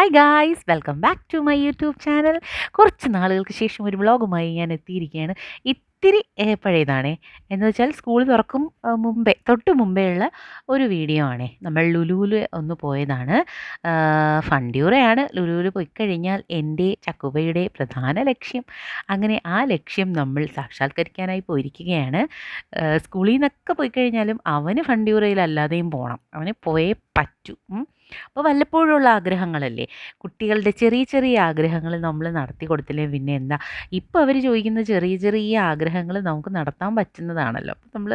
Hi guys welcome back to my YouTube channel കുറച്ച് നാളുകൾക്ക് ശേഷം ഒരു വ്ളോഗുമായി ഞാൻ എത്തിയിരിക്കുകയാണ്. ഇത്തിരി പഴയതാണേ. എന്ന് വെച്ചാൽ സ്കൂൾ തുറക്കും മുമ്പേ തൊട്ട് മുമ്പേ ഉള്ള ഒരു വീഡിയോ ആണേ. നമ്മൾ ലുലുവിൽ ഒന്ന് പോയതാണ്. ഫണ്ടിയൂറയാണ്. ലുലുവിൽ പോയി കഴിഞ്ഞാൽ എന്റെ ചക്കുബയുടെ പ്രധാന ലക്ഷ്യം. അങ്ങനെ ആ ലക്ഷ്യം നമ്മൾ സാക്ഷാത്കരിക്കാനായി പോയിരിക്കുകയാണ്. സ്കൂളിൽ നിന്നൊക്കെ പോയി കഴിഞ്ഞാലും അവന് ഫണ്ടിയൂറയിലല്ലാതെയും പോകണം അവന് പോയേ പറ്റൂ. അപ്പോൾ വല്ലപ്പോഴുള്ള ആഗ്രഹങ്ങളല്ലേ? കുട്ടികളുടെ ചെറിയ ചെറിയ ആഗ്രഹങ്ങൾ നമ്മൾ നടത്തി കൊടുത്തില്ലേ പിന്നെ എന്താ? ഇപ്പോൾ അവർ ചോദിക്കുന്ന ചെറിയ ചെറിയ ആഗ്രഹങ്ങൾ നമുക്ക് നടത്താൻ പറ്റുന്നതാണല്ലോ. അപ്പോൾ നമ്മൾ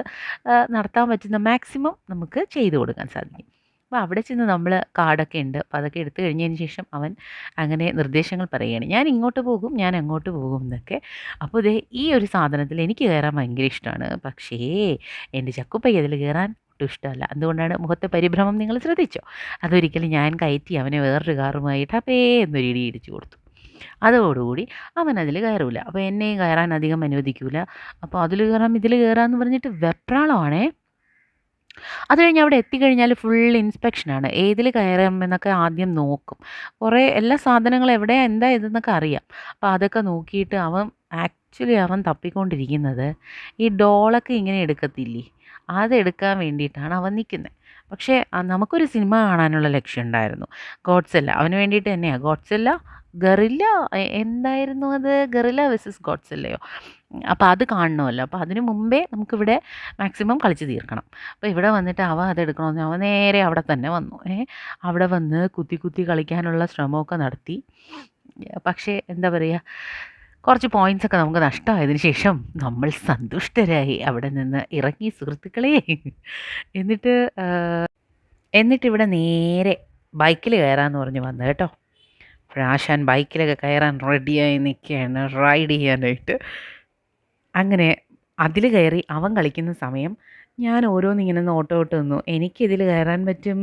നടത്താൻ പറ്റുന്ന മാക്സിമം നമുക്ക് ചെയ്തു കൊടുക്കാൻ സാധിക്കും. അപ്പോൾ അവിടെ ചെന്ന് നമ്മൾ കാർഡൊക്കെ ഉണ്ട്. അപ്പോൾ അതൊക്കെ എടുത്തു കഴിഞ്ഞതിന് ശേഷം അവൻ അങ്ങനെ നിർദ്ദേശങ്ങൾ പറയുകയാണ്. ഞാൻ ഇങ്ങോട്ട് പോകും ഞാൻ അങ്ങോട്ട് പോകും എന്നൊക്കെ. അപ്പോൾ ഇതേ ഈ ഒരു സാധനത്തിൽ എനിക്ക് കയറാൻ ഭയങ്കര ഇഷ്ടമാണ്. പക്ഷേ എന്റെ ചക്കുപ്പയ്ക്ക് അതിൽ കയറാൻ ഒട്ടും ഇഷ്ടമല്ല. അതുകൊണ്ടാണ് മുഖത്തെ പരിഭ്രമം നിങ്ങൾ ശ്രദ്ധിച്ചോ. അതൊരിക്കലും ഞാൻ കയറ്റി അവനെ വേറൊരു കാറുമായിട്ട് അപ്പേ എന്നൊരു ഇടി ഇടിച്ചു കൊടുത്തു. അതോടുകൂടി അവൻ അതിൽ കയറൂല. അപ്പോൾ എന്നെയും കയറാൻ അധികം അനുവദിക്കില്ല അപ്പോൾ അതിൽ കയറാം ഇതിൽ കയറാമെന്ന് പറഞ്ഞിട്ട് വെപ്രാളമാണേ അത് കഴിഞ്ഞ് അവിടെ എത്തിക്കഴിഞ്ഞാൽ ഫുൾ ഇൻസ്പെക്ഷനാണ് ഏതിൽ കയറുമെന്നൊക്കെ ആദ്യം നോക്കും. കുറേ എല്ലാ സാധനങ്ങളും എവിടെയാണ് എന്താ ഇതെന്നൊക്കെ അറിയാം. അപ്പോൾ അതൊക്കെ നോക്കിയിട്ട് അവൻ ആക്ച്വലി അവൻ തപ്പിക്കൊണ്ടിരിക്കുന്നത് ഈ ഡോളൊക്കെ ഇങ്ങനെ എടുക്കത്തില്ലേ? അതെടുക്കാൻ വേണ്ടിയിട്ടാണ് അവൻ നിൽക്കുന്നത് പക്ഷേ നമുക്കൊരു സിനിമ കാണാനുള്ള ലക്ഷ്യം ഉണ്ടായിരുന്നു. ഗോഡ്സെല്ല. അവന് വേണ്ടിയിട്ട് തന്നെയാണ് ഗോഡ്സെല്ല ഗറില്ല എന്തായിരുന്നു അത്? ഗറില്ല വെസസ് ഗോഡ്സെല്ലയോ? അപ്പോൾ അത് കാണണമല്ലോ. അപ്പോൾ അതിന് മുമ്പേ നമുക്കിവിടെ മാക്സിമം കളിച്ച് തീർക്കണം. അപ്പോൾ ഇവിടെ വന്നിട്ട് അവ അതെടുക്കണമെന്ന് അവ നേരെ അവിടെ തന്നെ വന്നു. ഏ അവിടെ വന്ന് കുത്തി കുത്തി കളിക്കാനുള്ള ശ്രമമൊക്കെ നടത്തി. പക്ഷേ എന്താ പറയുക കുറച്ച് പോയിന്റ്സ് ഒക്കെ നമുക്ക് നഷ്ടമായതിനു ശേഷം നമ്മൾ സന്തുഷ്ടരായി അവിടെ നിന്ന് ഇറങ്ങി സുഹൃത്തുക്കളെ. എന്നിട്ട് എന്നിട്ട് ഇവിടെ നേരെ ബൈക്കിൽ കയറാമെന്ന് പറഞ്ഞ് വന്നു കേട്ടോ. ആശാൻ ബൈക്കിലൊക്കെ കയറാൻ റെഡിയായി നിൽക്കുകയാണ് റൈഡ് ചെയ്യാനായിട്ട്. അങ്ങനെ അതിൽ കയറി അവൻ കളിക്കുന്ന സമയം ഞാൻ ഓരോന്നിങ്ങനെ നോട്ടോട്ട് നിന്നു. എനിക്കിതിൽ കയറാൻ പറ്റും?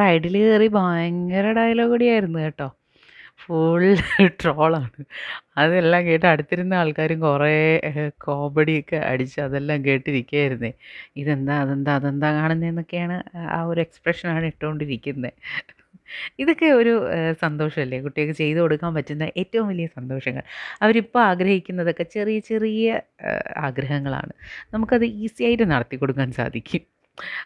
റൈഡിൽ കയറി ഭയങ്കര ഡയലോഗ് കൂടിയായിരുന്നു കേട്ടോ. ഫുൾ ട്രോളാണ് അതെല്ലാം കേട്ട് അടുത്തിരുന്ന ആൾക്കാരും കുറേ കോമഡിയൊക്കെ അടിച്ച് അതെല്ലാം കേട്ടിരിക്കുകയായിരുന്നേ ഇതെന്താ അതെന്താ അതെന്താ കാണുന്നതെന്നൊക്കെയാണ് ആ ഒരു എക്സ്പ്രഷനാണ് ഇട്ടുകൊണ്ടിരിക്കുന്നത് ഇതൊക്കെ ഒരു സന്തോഷമല്ലേ കുട്ടികൾക്ക് ചെയ്തു കൊടുക്കാൻ പറ്റുന്ന ഏറ്റവും വലിയ സന്തോഷങ്ങൾ. അവരിപ്പോൾ ആഗ്രഹിക്കുന്നതൊക്കെ ചെറിയ ചെറിയ ആഗ്രഹങ്ങളാണ്. നമുക്കത് ഈസിയായിട്ട് നടത്തി കൊടുക്കാൻ സാധിക്കും.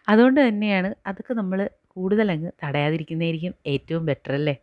അതുകൊണ്ട് തന്നെയാണ് അതൊക്കെ നമ്മൾ കൂടുതൽ അങ്ങ് തടയാതിരിക്കുന്നതായിരിക്കും ഏറ്റവും ബെറ്റർ അല്ലേ?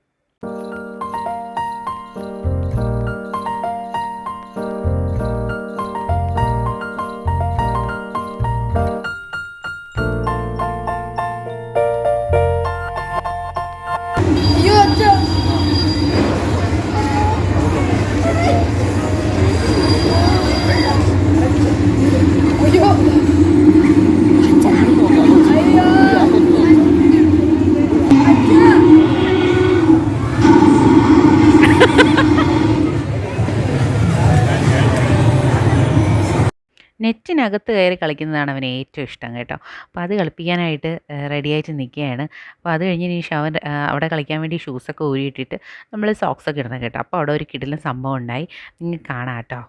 നെറ്റിനകത്ത് കയറി കളിക്കുന്നതാണ് അവന് ഏറ്റവും ഇഷ്ടം കേട്ടോ. അപ്പോൾ അത് കളിപ്പിക്കാനായിട്ട് റെഡിയായിട്ട് നിൽക്കുകയാണ്. അപ്പോൾ അത് കഴിഞ്ഞ് ശേഷം അവൻ അവിടെ കളിക്കാൻ വേണ്ടി ഷൂസൊക്കെ ഊരിയിട്ടിട്ട് നമ്മൾ സോക്സൊക്കെ ഇടണം കേട്ടോ. അപ്പോൾ അവിടെ ഒരു കിടിലൻ സംഭവം ഉണ്ടായി. നിങ്ങൾ കാണാം കേട്ടോ.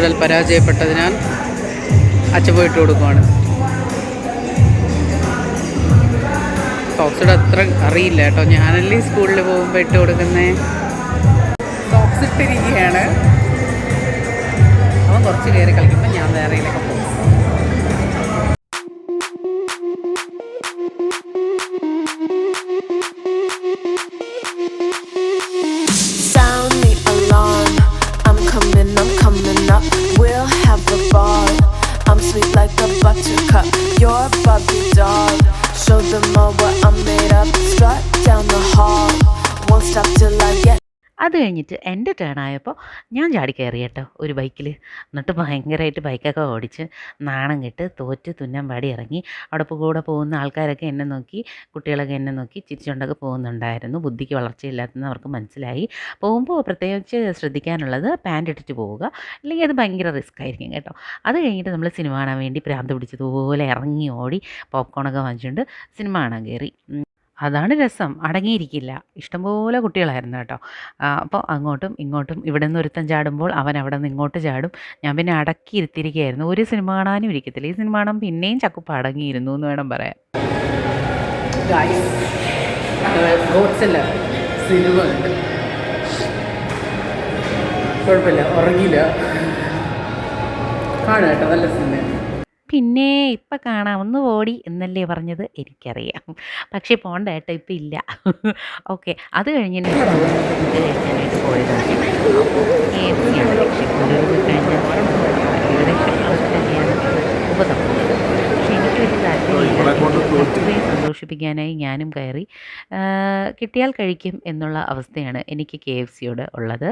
സോക്സ് ഇടൽ പരാജയപ്പെട്ടതിനാൽ അച്ഛ പോയിട്ട് കൊടുക്കുവാണ്. സോക്സിഡ് അത്ര അറിയില്ല കേട്ടോ. ഞാനല്ലേ സ്കൂളിൽ പോകുമ്പോൾ ഇട്ട് കൊടുക്കുന്നേ? സോക്സ് ഇട്ടിരിക്കുകയാണ്. അവൻ കുറച്ച് കയറി കളിക്കുമ്പോൾ ഞാൻ വേറെയിലൊക്കെ buttercup. You're a Barbie doll. Show them all what I'm made of. Strut down the hall. Won't stop till I get. അത് കഴിഞ്ഞിട്ട് എന്റെ ടേൺ ആയപ്പോൾ ഞാൻ ചാടി കയറി കേട്ടോ ഒരു ബൈക്കിൽ എന്നിട്ട് ഭയങ്കരമായിട്ട് ബൈക്കൊക്കെ ഓടിച്ച് നാണം കെട്ട് തോറ്റ് തുന്നം പാടി ഇറങ്ങി. അവിടെ കൂടെ പോകുന്ന ആൾക്കാരൊക്കെ എന്നെ നോക്കി കുട്ടികളൊക്കെ എന്നെ നോക്കി ചിരിച്ചുകൊണ്ടൊക്കെ പോകുന്നുണ്ടായിരുന്നു. ബുദ്ധിക്ക് വളർച്ചയില്ലാത്തെന്ന് അവർക്ക് മനസ്സിലായി. പോകുമ്പോൾ പ്രത്യേകിച്ച് ശ്രദ്ധിക്കാനുള്ളത് പാന്റ് ഇട്ടിട്ട് പോവുക. അല്ലെങ്കിൽ അത് ഭയങ്കര റിസ്ക് ആയിരിക്കും കേട്ടോ. അത് കഴിഞ്ഞിട്ട് നമ്മൾ സിനിമ കാണാൻ വേണ്ടി പ്രാന്ത് പിടിച്ചതുപോലെ ഇറങ്ങി ഓടി പോപ്കോണൊക്കെ വാങ്ങിച്ചുകൊണ്ട് സിനിമ കാണാൻ കയറി. അതാണ് രസം. അടങ്ങിയിരിക്കില്ല. ഇഷ്ടംപോലെ കുട്ടികളായിരുന്നു കേട്ടോ. അപ്പോൾ അങ്ങോട്ടും ഇങ്ങോട്ടും ഇവിടെ നിന്ന് ഒരുത്തൻ ചാടുമ്പോൾ അവൻ അവിടെ നിന്ന് ഇങ്ങോട്ട് ചാടും. ഞാൻ പിന്നെ അടക്കി ഇരുത്തിയിരിക്കുകയായിരുന്നു. ഒരു സിനിമ കാണാനും ഇരിക്കത്തില്ല. ഈ സിനിമ കാണാൻ പിന്നെയും ചക്കുപ്പ് അടങ്ങിയിരുന്നു എന്ന് വേണം പറയാൻ. സിനിമ കുഴപ്പമില്ല. ഉറങ്ങിയില്ല. കാണാം കേട്ടോ. നല്ല സിനിമയാണ്. പിന്നെ ഇപ്പം കാണാം ഒന്ന് ഓടി എന്നല്ലേ പറഞ്ഞത്? എനിക്കറിയാം. പക്ഷേ പോണ്ട കേട്ടോ ഇപ്പം ഇല്ല. ഓക്കെ അത് കഴിഞ്ഞിട്ട് കഴിക്കാനായിട്ട് പോയതാണ്. കഴിഞ്ഞ ഉപതപ്പുന്നത് പക്ഷേ സന്തോഷിപ്പിക്കാനായി ഞാനും കയറി. കിട്ടിയാൽ കഴിക്കും എന്നുള്ള അവസ്ഥയാണ് എനിക്ക് കെ എഫ് സിയോട് ഉള്ളത്.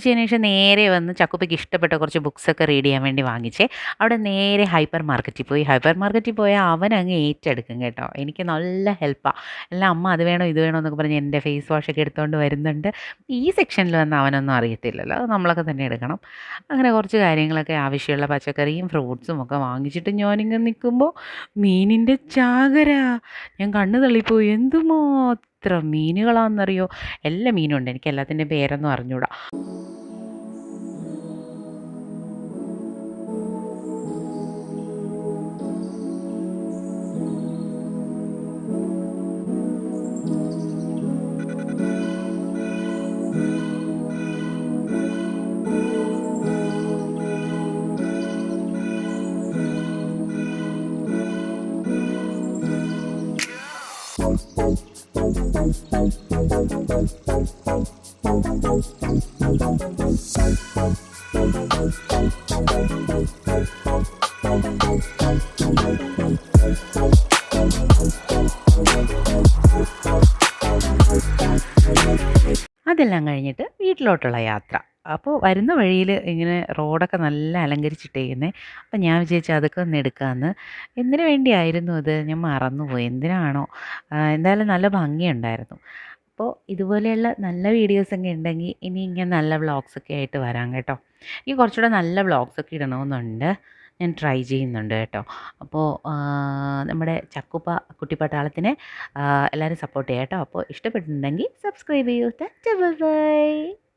കഴിച്ചതിന് ശേഷം നേരെ വന്ന് ചക്കുപ്പയ്ക്ക് ഇഷ്ടപ്പെട്ട കുറച്ച് ബുക്സൊക്കെ റീഡ് ചെയ്യാൻ വേണ്ടി വാങ്ങിച്ചേ. അവിടെ നേരെ ഹൈപ്പർ മാർക്കറ്റിൽ പോയി. ഹൈപ്പർ മാർക്കറ്റിൽ പോയാൽ അവൻ അങ്ങ് ഏറ്റെടുക്കും കേട്ടോ. എനിക്ക് നല്ല ഹെൽപ്പാണ് എല്ലാം അമ്മ അത് വേണോ ഇത് വേണോ എന്നൊക്കെ പറഞ്ഞ് എന്റെ ഫേസ് വാഷൊക്കെ എടുത്തുകൊണ്ട് വരുന്നുണ്ട്. ഈ സെക്ഷനിൽ വന്ന് അവനൊന്നും അറിയത്തില്ലല്ലോ. അത് നമ്മളൊക്കെ തന്നെ എടുക്കണം. അങ്ങനെ കുറച്ച് കാര്യങ്ങളൊക്കെ ആവശ്യമുള്ള പച്ചക്കറിയും ഫ്രൂട്ട്സും ഒക്കെ വാങ്ങിച്ചിട്ട് ഞാനിങ്ങനെ നിൽക്കുമ്പോൾ മീനിന്റെ ചാകര. ഞാൻ കണ്ണ് തള്ളിപ്പോയി. എന്തുമാത്രം മീനുകളാണെന്നറിയോ? എല്ലാ മീനും ഉണ്ട് എനിക്ക് എല്ലാത്തിന്റെ പേരൊന്നും അറിഞ്ഞൂടാ. അതെല്ലാം കഴിഞ്ഞിട്ട് വീട്ടിലോട്ടുള്ള യാത്ര. അപ്പോൾ വരുന്ന വഴിയിൽ ഇങ്ങനെ റോഡൊക്കെ നല്ല അലങ്കരിച്ചിട്ടേക്കുന്നേ. അപ്പം ഞാൻ വിചാരിച്ചു അതൊക്കെ ഒന്ന് എടുക്കാമെന്ന് എന്തിനു വേണ്ടിയായിരുന്നു അത് ഞാൻ മറന്നുപോയി. എന്തിനാണോ? എന്തായാലും നല്ല ഭംഗിയുണ്ടായിരുന്നു. അപ്പോൾ ഇതുപോലെയുള്ള നല്ല വീഡിയോസ് ഒക്കെ ഉണ്ടെങ്കിൽ ഇനി ഇങ്ങനെ നല്ല വ്ളോഗ്സൊക്കെ ആയിട്ട് വരാം കേട്ടോ. എനിക്ക് കുറച്ചുകൂടെ നല്ല വ്ളോഗ്സൊക്കെ ഇടണമെന്നുണ്ട് ഞാൻ ട്രൈ ചെയ്യുന്നുണ്ട് കേട്ടോ. അപ്പോൾ നമ്മുടെ ചക്കുപ്പ കുട്ടിപ്പട്ടാളത്തിനെ എല്ലാവരും സപ്പോർട്ട് ചെയ്യാം കേട്ടോ. അപ്പോൾ ഇഷ്ടപ്പെട്ടിട്ടുണ്ടെങ്കിൽ സബ്സ്ക്രൈബ് ചെയ്യൂ. ബൈ